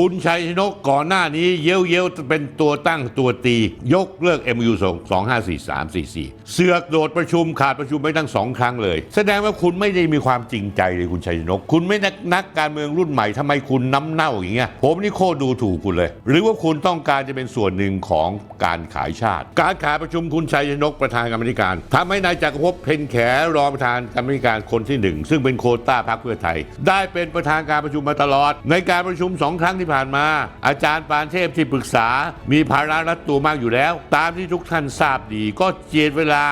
คุณชัยชนกก่อนหน้านี้เย้ยวเย้ยวเป็นตัวตั้งตัวตี ยกเลิก MU 254344 เสือกโดดประชุมขาดประชุมไปตั้งสองครั้งเลย แสดงว่าคุณไม่ได้มีความจริงใจเลยคุณชัยชนก คุณไม่นักนักการเมืองรุ่นใหม่ทำไมคุณน้ำเน่าอย่างเงี้ยผมนี่โคตรดูถูกคุณเลย หรือว่าคุณต้องการจะเป็นส่วนหนึ่งของการขายชาติ การขายประชุมคุณชัยชนกประธานกรรมธิการทำให้นายจักรภพเพ็ญแขรองประธานกรรมธิการคนที่หนึ่งซึ่งเป็นโคต้าพรรคเพื่อไทย ได้เป็นประธานการประชุมมาตลอด ในการประชุมสองครั้งที่ผ่านมา อาจารย์ปานเทพที่ปรึกษา มีภาระรัดตัวมากอยู่แล้ว ตามที่ทุกท่านทราบดีก็เจียดเวลา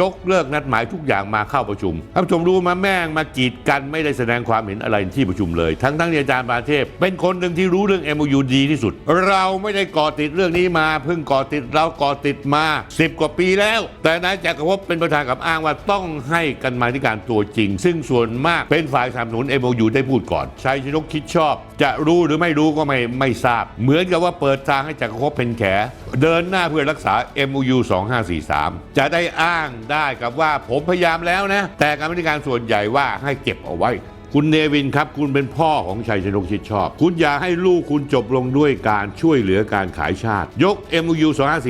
ยกเลิกนัดหมายทุกอย่างมาเข้าประชุมท่านผู้ชมรู้มาแม่งมากีดกันไม่ได้แสดงความเห็นอะไรที่ประชุมเลย ทั้งทั้งอาจารย์ปาเทพ เป็นคนหนึ่งที่รู้เรื่อง MOU ดีที่สุด เราไม่ได้ก่อติดเรื่องนี้มา เพิ่งก่อติดเราก่อติดมา 10 กว่าปีแล้ว แต่นายจักรภพเป็นประธานกับอ้างว่าต้องให้กันมาธิการตัวจริง ซึ่งส่วนมากเป็นฝ่ายสนับสนุน MOU ได้พูดก่อนชัยชนกคิดชอบ จะรู้หรือไม่รู้ก็ไม่ไม่ทราบ เหมือนกับว่าเปิดทางให้จักรภพเป็นแข เดินหน้าเพื่อรักษา MOU 2543 จะได้อ้างได้กับว่าผมพยายามแล้วนะ แต่กรรมธิการส่วนใหญ่ว่าให้เก็บเอาไว้ คุณเนวินครับคุณเป็นพ่อของชัยชนกชิดชอบ คุณอย่าให้ลูกคุณจบลงด้วยการช่วยเหลือการขายชาติ ยก MOU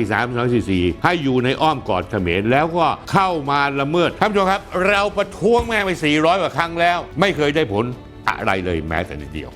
2543 244 ให้อยู่ในอ้อมกอดเขมรแล้วก็เข้ามาละเมิดท่านผู้ชมครับ เราประท้วงแม่ไป 400 กว่าครั้งแล้ว ไม่เคยได้ผลอะไรเลยแม้แต่นิดเดียว